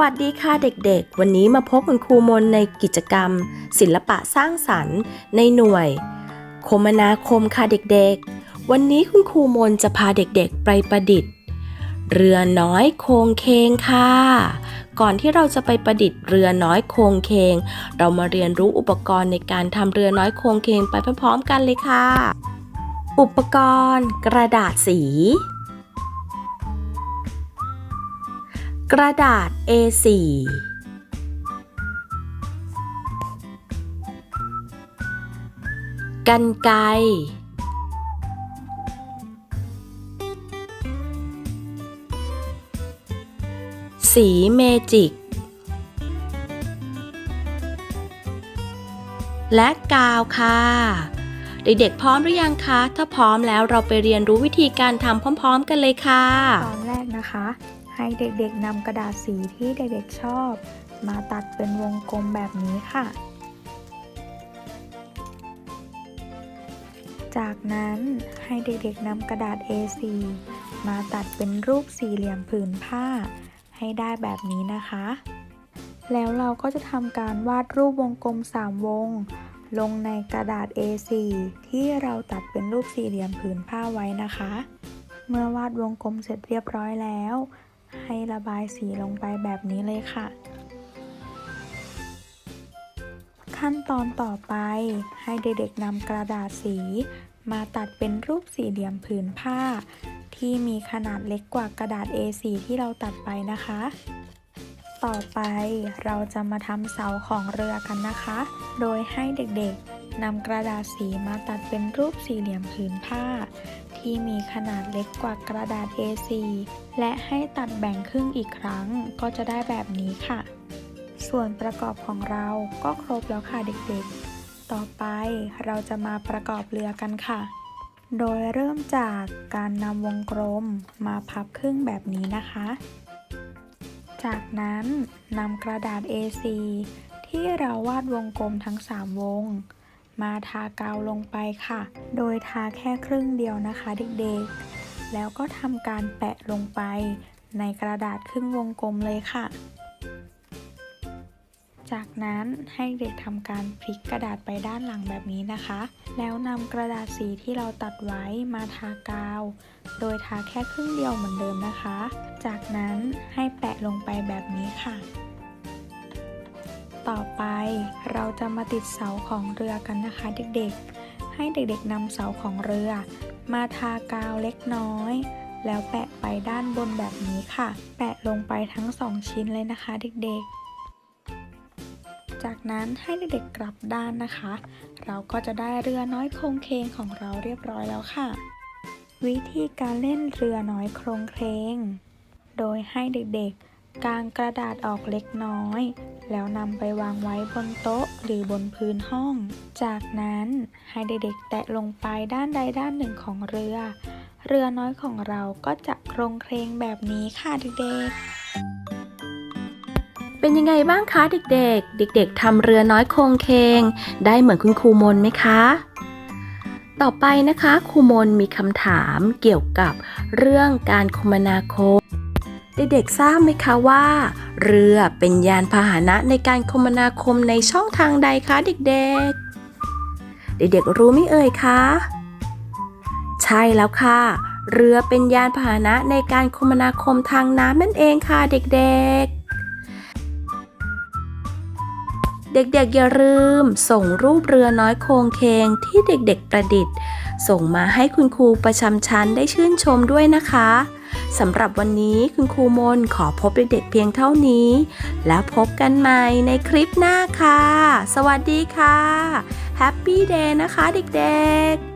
วัสดีค่ะเด็กๆ วันนี้มาพบคุณครูมนในกิจกรรม ศิลปะสร้างสรรค์ ในหน่วย คมนาคมค่ะเด็กๆ วันนี้คุณครูมนจะพาเด็กๆไปประดิษฐ์ เรือน้อยโคงเคงค่ะ ก่อนที่เราจะไปประดิษฐ์เรือน้อยโคงเคง เรามาเรียนรู้อุปกรณ์ในการทำเรือน้อยโคงเคงไปพร้อมๆกันเลยค่ะ อุปกรณ์ กระดาษสี กระดาษ A4 กันไกสีเมจิก และกาวค่ะ เด็กๆพร้อมหรือยังคะ ถ้าพร้อมแล้วเราไปเรียนรู้วิธีการทำพร้อม ๆ กันเลยค่ะ ตอนแรกนะคะ ให้เด็กๆนำกระดาษสีที่เด็กๆชอบ มาตัดเป็นวงกลมแบบนี้ค่ะ จากนั้นให้เด็กๆนำกระดาษ A4 มาตัดเป็นรูปสี่เหลี่ยมผืนผ้า ให้ได้แบบนี้นะคะ แล้วเราก็จะทำการวาดรูปวงกลม 3 วง ลงในกระดาษ A4 ที่เราตัดเป็นรูปสี่เหลี่ยมผืนผ้าไว้นะคะ เมื่อวาดวงกลมเสร็จเรียบร้อยแล้ว ให้ระบายสีลงไปแบบนี้เลยค่ะ ขั้นตอนต่อไปให้เด็กๆนำกระดาษสี มาตัดเป็นรูปสี่เหลี่ยมผืนผ้า ที่มีขนาดเล็กกว่ากระดาษ A4 ที่เราตัดไปนะคะ ต่อไปเราจะมาทำเสาของเรือกันนะคะ โดยให้เด็กๆ นำกระดาษสีมาตัดเป็นรูปสี่เหลี่ยมผืนผ้า ที่มีขนาดเล็กกว่ากระดาษ A4 และให้ตัดแบ่งครึ่งอีกครั้งก็จะได้แบบนี้ค่ะ ส่วนประกอบของเราก็ครบแล้วค่ะเด็กๆ ต่อไปเราจะมาประกอบเรือกันค่ะ โดยเริ่มจากการนำวงกลมมาพับครึ่งแบบนี้นะคะ จากนั้นนำกระดาษ A4 ที่เราวาดวงกลมทั้ง 3 วง มาทากาวลงไปค่ะ โดยทาแค่ครึ่งเดียวนะคะเด็กๆ แล้วก็ทำการแปะลงไปในกระดาษครึ่งวงกลมเลยค่ะ จากนั้นให้เด็กทำการพลิกกระดาษไปด้านหลังแบบนี้นะคะ แล้วนำกระดาษสีที่เราตัดไว้มาทากาว โดยทาแค่ครึ่งเดียวเหมือนเดิมนะคะ จากนั้นให้แปะลงไปแบบนี้ค่ะ ต่อไปเราจะมาติดเสาของเรือกันนะคะเด็กๆ ให้เด็กๆนำเสาของเรือ มาทากาวเล็กน้อย แล้วแปะไปด้านบนแบบนี้ค่ะ แปะลงไปทั้งสองชิ้นเลยนะคะเด็กๆ จากนั้นให้เด็กๆกลับด้านนะคะ เราก็จะได้เรือน้อยโครงเคงของเราเรียบร้อยแล้วค่ะ วิธีการเล่นเรือน้อยโครงเคงโดยให้เด็กๆ กางกระดาษออกเล็กน้อย แล้วนำไปวางไว้บนโต๊ะหรือบนพื้นห้อง จากนั้นให้เด็กๆแตะลงไปด้านใดด้านหนึ่งของเรือ เรือน้อยของเราก็จะโครงเครงแบบนี้ค่ะเด็กๆเป็นยังไงบ้างคะเด็กๆ เด็ก ๆทำเรือน้อยโคงเคง ได้เหมือนคุณครูมนไหมคะ ต่อไปนะคะครูมนมีคำถามเกี่ยวกับเรื่องการคมนาคม เด็กๆทราบไหมคะว่า เรือเป็นยานพาหนะในการคมนาคมในช่องทางใดคะเด็กๆ เด็กๆรู้ไหมเอ่ยคะ ใช่แล้วค่ะ เรือเป็นยานพาหนะในการคมนาคมทางน้ำนั่นเองค่ะเด็กๆเด็กๆอย่าลืม ส่งรูปเรือน้อยโครงเคงที่เด็กๆประดิษฐ์ ส่งมาให้คุณครูประจำชั้นได้ชื่นชมด้วยนะคะ สำหรับวันนี้คุณครูมนขอพบเด็กๆเพียงเท่านี้ แล้วพบกันใหม่ในคลิปหน้าค่ะ สวัสดีค่ะ แฮปปี้เดย์นะคะเด็กๆ